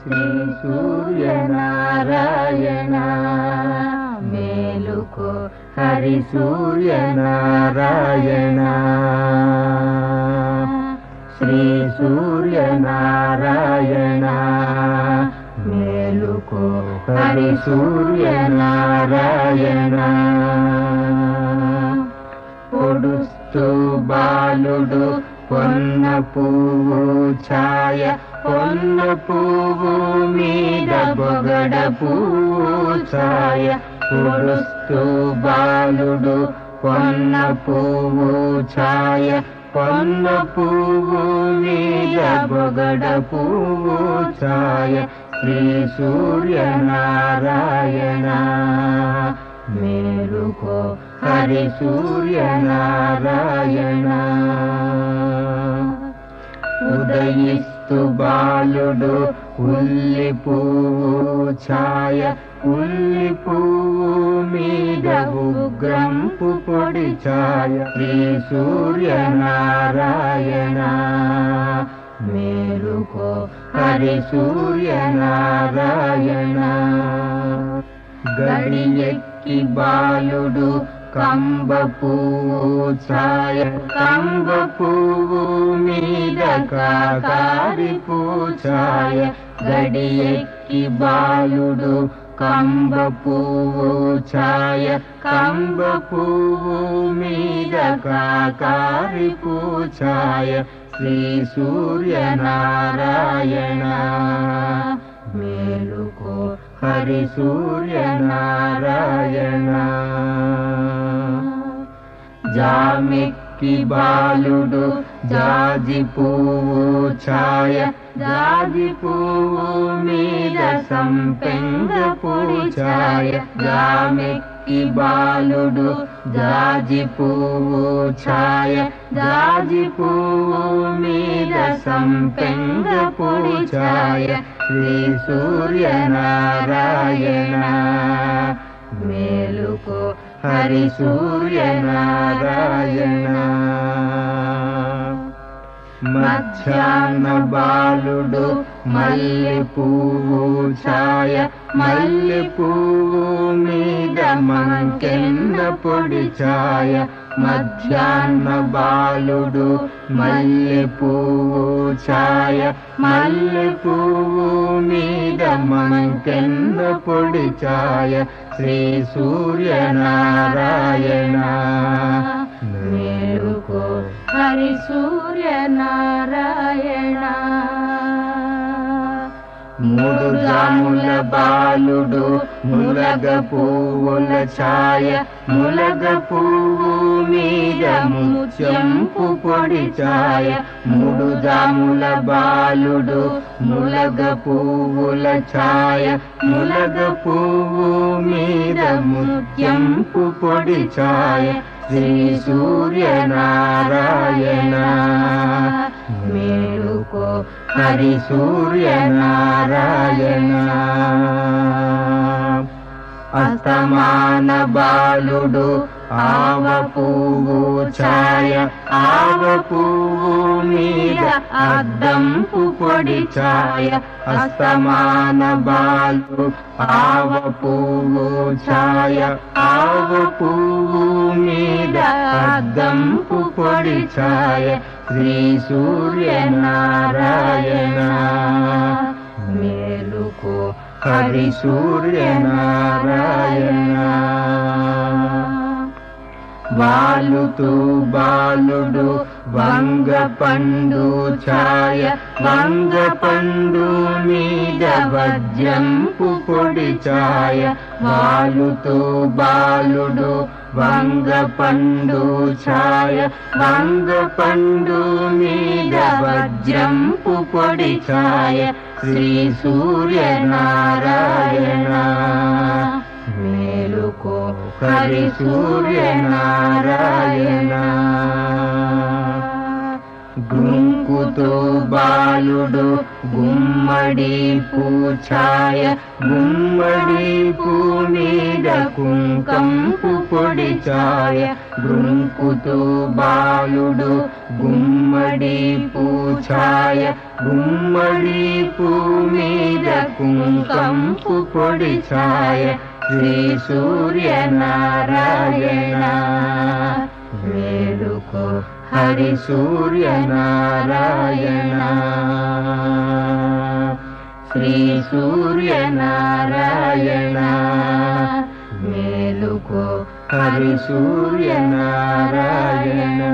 శ్రీ సూర్యనారాయణ మేలుకో హరి సూర్యనారాయణ శ్రీ సూర్యనారాయణ మేలుకో హరి సూర్యనారాయణ పొడుస్తూ బాలుడు పొన్న పువ్వు ఛాయ పొన్న పువ్వు మీద బొగడ పువ్వు ఛాయ బాలుడు పొన్న పువ్వు ఛాయ. పొన్న పువ్వు మీద బొగడ పువ్వు ఛాయ శ్రీ సూర్యనారాయణ. మేలుకో హరి సూర్యనారాయణ. ఉదయిస్తూ బాలుడు ఉల్లి పువ్వు ఛాయ ఉల్లి పువ్వు మీద ఉగ్రంపు పొడి ఛాయ. శ్రీ సూర్యనారాయణ మేలుకో హరి సూర్యనారాయణ. గడి ఎక్కి బాలుడు కంబ పువ్వు ఛాయ కంబ పువ్వు మీద కాకారి పూచాయ గడి ఎక్కి బాలుడు కంబ పువ్వు ఛాయ కంబ పువ్వు మీద కాకారి పూచాయ శ్రీ సూర్యనారాయణ. మేలుకో హరి సూర్యనారాయణ. జామెక్కి బాలుడు జాజి పువ్వు ఛాయ జాజి పువ్వు మీద సంపెంగ పుడి ఛాయ జామెక్కి బాలుడు జాజి పువ్వు ఛాయ జాజి పువ్వు మీద సంపెంగ పుడి ఛాయ శ్రీ సూర్యనారాయణ. మేలుకో హరి సూర్యనా నారాయణ. మధ్యాహ్న బాలుడు మల్లె పువ్వు ఛాయ మల్లె పువ్వు మీద మంకెన్న పొడి ఛాయ మధ్యాహ్న బాలుడు మల్లె పువ్వు ఛాయ మల్లె పువ్వు మీద మంకెన్న పొడి ఛాయ శ్రీ సూర్యనారాయణ. మేలుకో. హరి సూర్యనారాయణ మూడు జాముల బాలుడు ములగ పువ్వుల ఛాయ ములగ పువ్వు మీద ముత్యంపు పొడి ఛాయ. మూడు జాముల బాలుడు ములగ పువ్వుల ఛాయ ములగ పువ్వు మీద ముత్యంపు పొడి ఛాయ. శ్రీ సూర్యనారాయణ. మేలుకో హరి సూర్యనారాయణ. అస్తమాన బాలుడు ఆవ పువ్వు ఛాయ ఆవ పువ్వు మీద అద్దంపు పొడి ఛాయ అస్తమాన బాలు ఆవ పువ్వు ఛాయ ఆవ పువ్వు మీద అద్దంపు పొడి ఛాయ శ్రీ సూర్యనారాయణ. మేలుకో హరి సూర్యనారాయణ వాలుతూ బాలుడు వంగ పండు ఛాయ వంగ పండు మీద వజ్రంపు పొడి ఛాయ. వాలుతూ బాలుడు వంగ పండు ఛాయ వంగ పండు మీద వజ్రంపు పొడి ఛాయ. శ్రీ సూర్యనారాయణ మేలుకో హరి సూర్యనారాయణ. గుంకుతో బాలుడు గుమ్మడి పూఛాయ గుమ్మడి పూ మీద కుంకంపు పొడి ఛాయ గుంకుతూ బాలుడు గుమ్మడి పూఛాయ గుమ్మడి పూ మీద కుంకంపు పొడి ఛాయ Shri Suryanarayana. వేడుకో Hari Suryanarayana. Shri Suryanarayana. luko Hari Surya Narayana